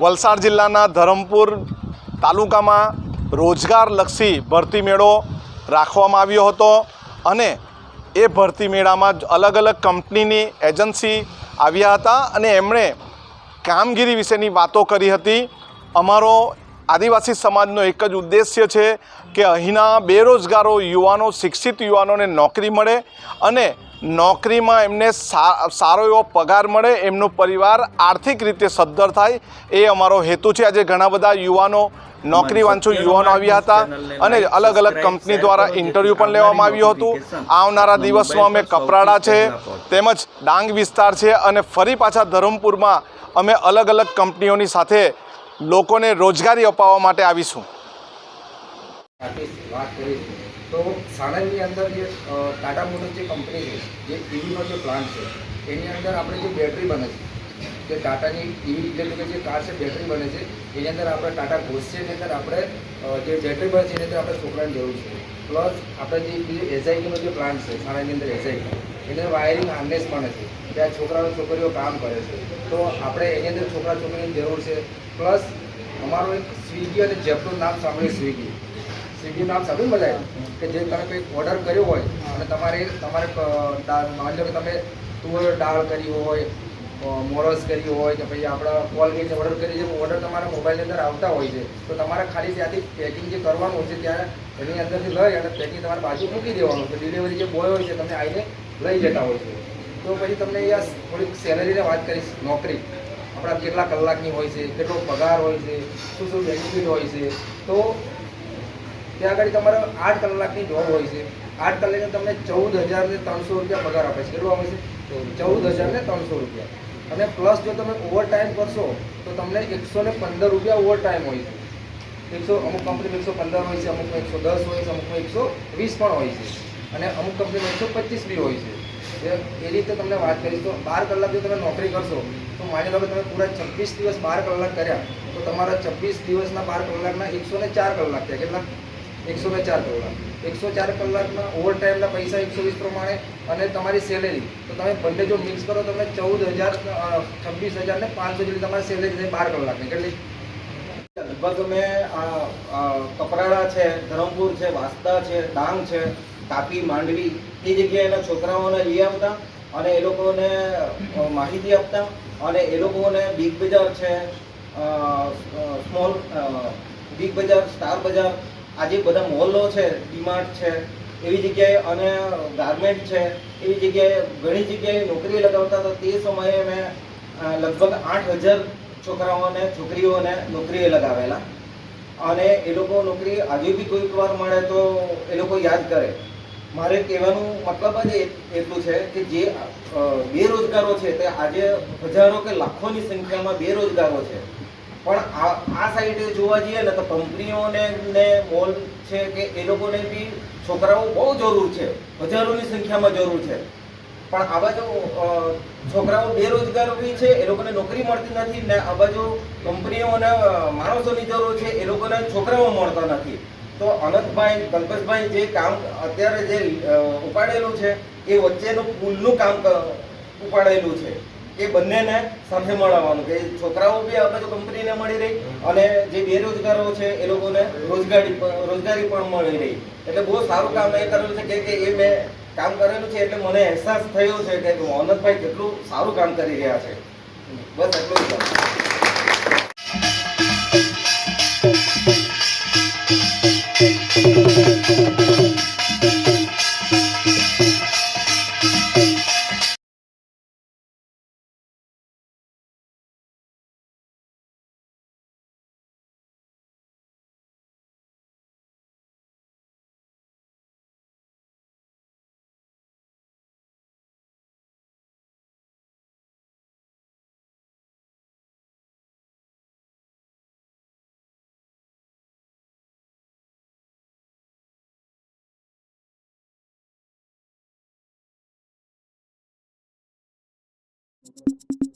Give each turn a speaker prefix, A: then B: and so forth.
A: વલસાડ જિલ્લાના ધરમપુર તાલુકામાં રોજગારલક્ષી ભરતી મેળો રાખવામાં આવ્યો હતો અને એ ભરતી મેળામાં અલગ અલગ કંપનીની એજન્સી આવ્યા હતા અને એમણે કામગીરી વિશેની વાતો કરી હતી. અમારો આદિવાસી સમાજનો એક જ ઉદ્દેશ્ય છે કે અહીંના બેરોજગારો યુવાનો શિક્ષિત યુવાનોને નોકરી મળે અને નોકરીમાં એમને સા સારો એવો પગાર મળે એમનો પરિવાર આર્થિક રીતે સદ્ધર થાય એ અમારો હેતુ છે. આજે ઘણા બધા યુવાનો નોકરી વાંચો યુવાનો આવ્યા હતા અને અલગ અલગ કંપની દ્વારા ઇન્ટરવ્યૂ પણ લેવામાં આવ્યું હતું. આવનારા દિવસમાં અમે કપરાડા છે તેમજ ડાંગ વિસ્તાર છે અને ફરી પાછા ધરમપુરમાં અમે અલગ અલગ કંપનીઓની સાથે લોકોને રોજગારી અપાવવા માટે આવીશું.
B: વાત કરીશું તો સાણંદની અંદર જે ટાટા મોટર્સ જે કંપની છે, જે ઈવીનો જે પ્લાન્ટ છે, એની અંદર આપણે જે બેટરી બને છે, જે ટાટાની ઈવી એટલે કે જે કાર છે, બેટરી બને છે, એની અંદર આપણે ટાટા ઘોષ એની અંદર આપણે જે બેટરી બને છે, એની આપણે છોકરાની જરૂર છે. પ્લસ આપણે જે એસઆઈટીનો જે પ્લાન્ટ છે સાણંદની અંદર એસઆઈટી એની વાયરિંગ હાર્નેસ પણ છે. ત્યાં છોકરાઓ, છોકરીઓ કામ કરે છે. તો આપણે એની અંદર છોકરા, છોકરીની જરૂર છે. પ્લસ અમારું એક સ્વિગી અને જેપનું નામ સાંભળ્યું, સ્વિગી. સ્વીગીનું નામ સાંભળ્યું બધા કે જે તમે કંઈક ઓર્ડર કર્યો હોય અને તમારે તમારે માની લો કે તમે તુવેર દાળ કરી હોય મોરસ કરી હોય, કે પછી આપણા કોલગેટ ઓર્ડર કરી છે ઓર્ડર તમારા મોબાઈલની અંદર આવતા હોય છે. તો તમારે ખાલી ત્યાંથી પેકિંગ જે કરવાનું હોય છે, ત્યાં એની અંદરથી લઈ અને પેકિંગ તમારે બાજુ મૂકી દેવાનું. તો ડિલિવરી જે બોય હોય છે તમે આવીને લઈ જતા હોય છે. તો પછી તમને અહીંયા થોડીક સેલરીને વાત કરીશ, નોકરી. આપણા કેટલા કલાકની હોય છે, કેટલો પગાર હોય છે, શું શું બેનિફિટ હોય છે. તો ત્યાં આગળ તમારે આઠ કલાકની જોબ હોય છે. આઠ કલાકની તમને ચૌદ હજાર ને ત્રણસો રૂપિયા પગાર આપે છે. કેટલું આપે છે? ચૌદ હજાર ને ત્રણસો રૂપિયા. અને પ્લસ જો તમે ઓવરટાઈમ કરશો, તો તમને એકસો ને પંદર રૂપિયા ઓવરટાઈમ હોય છે. એકસો, અમુક કંપનીમાં એકસો પંદર હોય છે, અમુકમાં એકસો દસ હોય છે, અમુકમાં એકસો વીસ પણ હોય છે. અને અમુક કંપનીમાં એકસો પચીસ બી હોય છે. એ રીતે તમને વાત કરીશ. તો બાર કલાક જો તમે નોકરી કરશો, તો માની લો કે તમે પૂરા છવ્વીસ દિવસ બાર કલાક કર્યા, તો તમારા છવ્વીસ દિવસના બાર કલાકના એકસો ને ચાર કલાક થયા. કેટલા? એકસો ને ચાર કલાક. એકસો ચાર કલાકના ઓવર ટાઈમના પૈસા એકસો વીસ પ્રમાણે અને તમારી સેલેરી તો તમે બંને જો મિક્સ કરો તમે ચૌદ હજાર છવ્વીસ હજાર ને પાંચસો જેટલી તમારી સેલેરી થઈ બાર કલાકની. કેટલી?
C: લગભગ મેં કપરાડા છે, ધરમપુર છે વાસ્તા છે, ડાંગ છે તાપી માંડવી, એ જગ્યાએના છોકરાઓને લઈ આવતા અને એ લોકોને માહિતી આપતા અને એ લોકોને બિગ બજાર છે સ્મોલ બિગ બજાર સ્ટાર બજાર આજે બધા મોલો છે ડીમાર્ટ છે, એવી જગ્યાએ અને ગાર્મેન્ટ છે, એવી જગ્યાએ ઘણી જગ્યાએ નોકરી લગાવતા હતા. તે સમયે મેં લગભગ આઠ હજાર છોકરાઓને, છોકરીઓને નોકરીએ લગાવેલા. અને એ લોકો નોકરી આજે બી કોઈક વાર મળે તો એ લોકો યાદ કરે. મારે કહેવાનું મતલબ જ એટલું છે કે જે બેરોજગારો છે તે આજે હજારો કે લાખોની સંખ્યામાં બેરોજગારો છે. પણ આ આ સાઈડે જોવા જઈએ ને તો કંપનીઓને ને મોલ છે કે એ લોકોને બી છોકરાઓ બહુ જરૂર છે. હજારોની સંખ્યામાં જરૂર છે. પણ આ બાજુ છોકરાઓ બેરોજગાર બી છે, એ લોકોને નોકરી મળતી નથી ને આ બાજુ કંપનીઓને માણસોની જરૂર છે, એ લોકોને છોકરાઓ મળતા નથી. તો અનંતભાઈ, કલ્પેશભાઈ જે કામ અત્યારે જે ઉપાડેલું છે, એ વચ્ચેનું પુલનું કામ ઉપાડેલું છે. એ બંનેને સાથે મળવાનું કે છોકરાઓ બી આપણે તો કંપનીને મળી રહી અને જે બેરોજગારો છે, એ લોકોને રોજગારી રોજગારી પણ મળી રહી. એટલે બહુ સારું કામ એ કરેલું છે કે એ મેં કામ કરેલું છે એટલે મને અહેસાસ થયો છે કે અનંતભાઈ કેટલું સારું કામ કરી રહ્યા છે. બસ એટલું જ. Thank you.